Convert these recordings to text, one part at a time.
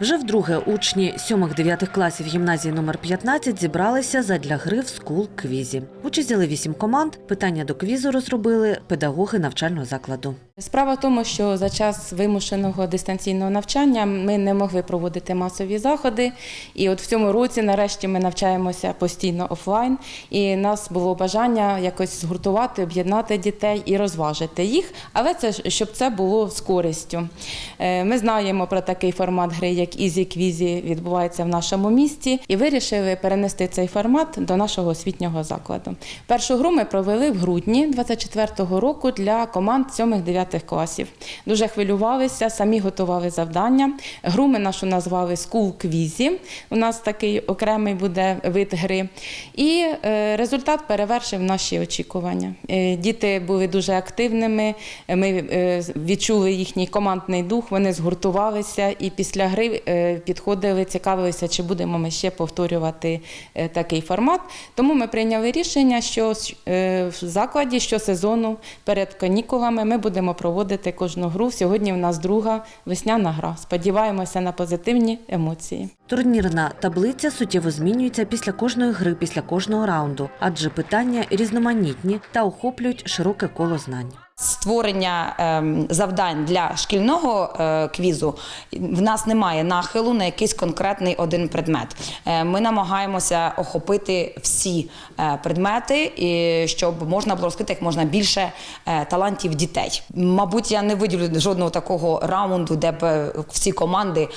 Вже вдруге учні 7-9 класів гімназії номер 15 зібралися задля гри в скул квізі. Участь взяли 8 команд. Питання до квізу розробили педагоги навчального закладу. Справа в тому, що за час вимушеного дистанційного навчання ми не могли проводити масові заходи. І от в цьому році, нарешті, ми навчаємося постійно офлайн. І нас було бажання якось згуртувати, об'єднати дітей і розважити їх. Але це щоб це було з користю. Е, Ми знаємо про такий формат гри, як Ізі Квізі, відбувається в нашому місті, і вирішили перенести цей формат до нашого освітнього закладу. Першу гру ми провели в грудні 24-го року для команд 7-9 класів. Дуже хвилювалися, самі готували завдання. Гру ми нашу назвали Скул Квізі. У нас такий окремий буде вид гри. І е, результат перевершив наші очікування. Е, Діти були дуже активними. Ми е, відчули їхній командний дух. Вони згуртувалися і після гри підходили, цікавилися, чи будемо ми ще повторювати такий формат. Тому ми прийняли рішення, що в закладі щосезону перед канікулами ми будемо проводити кожну гру. Сьогодні в нас друга весняна гра. Сподіваємося на позитивні емоції. Турнірна таблиця суттєво змінюється після кожної гри, після кожного раунду, адже питання різноманітні та охоплюють широке коло знань. Створення ем, завдань для шкільного е, квізу в нас немає нахилу на якийсь конкретний один предмет. Е, ми намагаємося охопити всі е, предмети, і щоб можна було розкрити як можна більше талантів дітей. Мабуть, я не виділю жодного такого раунду, де б всі команди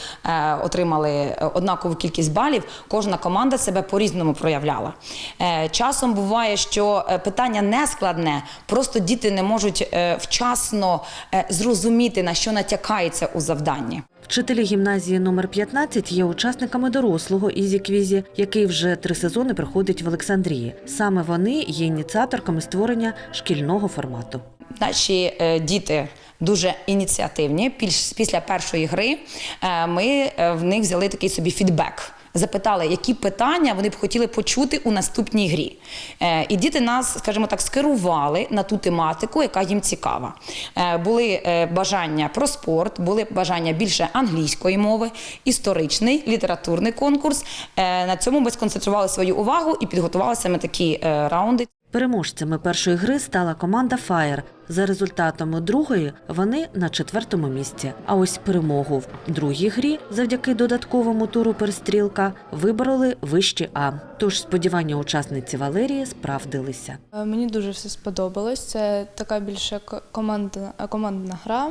отримали однакову кількість балів. Кожна команда себе по-різному проявляла. Е, часом буває, що питання не складне, просто діти не можуть вчасно е, зрозуміти, на що натякається у завданні. Вчителі гімназії номер 15 є учасниками дорослого ізі квізі, який вже три сезони проходить в Олександрії. Саме вони є ініціаторками створення шкільного формату. Наші е, діти дуже ініціативні. Після першої гри е, ми е, в них взяли такий собі фідбек. Запитали, які питання вони б хотіли почути у наступній грі. Е, І діти нас, скажімо так, скерували на ту тематику, яка їм цікава. Е, Були е, бажання про спорт, були бажання більше англійської мови, історичний, літературний конкурс. Е, На цьому ми сконцентрували свою увагу і підготували саме такі е, раунди. Переможцями першої гри стала команда Фаєр. За результатами другої вони на четвертому місці. А ось перемогу в другій грі, завдяки додатковому туру перестрілка, вибороли вищі А. Тож сподівання учасниці Валерії справдилися. Е, Мені дуже все сподобалось. Це така більше командна, е, командна гра.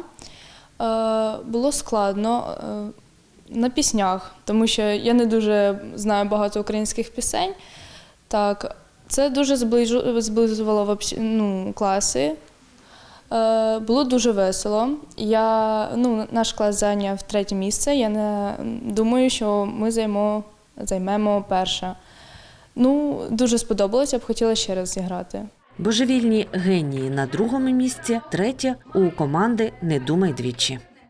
Е, Було складно на піснях, тому що я не дуже знаю багато українських пісень. Так, це дуже зближу- зближувало ну, класи. Е, Було дуже весело. Я, ну, наш клас зайняв третє місце. Я не думаю, що ми займо, займемо перше. Ну, дуже сподобалось, я б хотіла ще раз зіграти. Божевільні генії на другому місці, третє у команди Не думай двічі.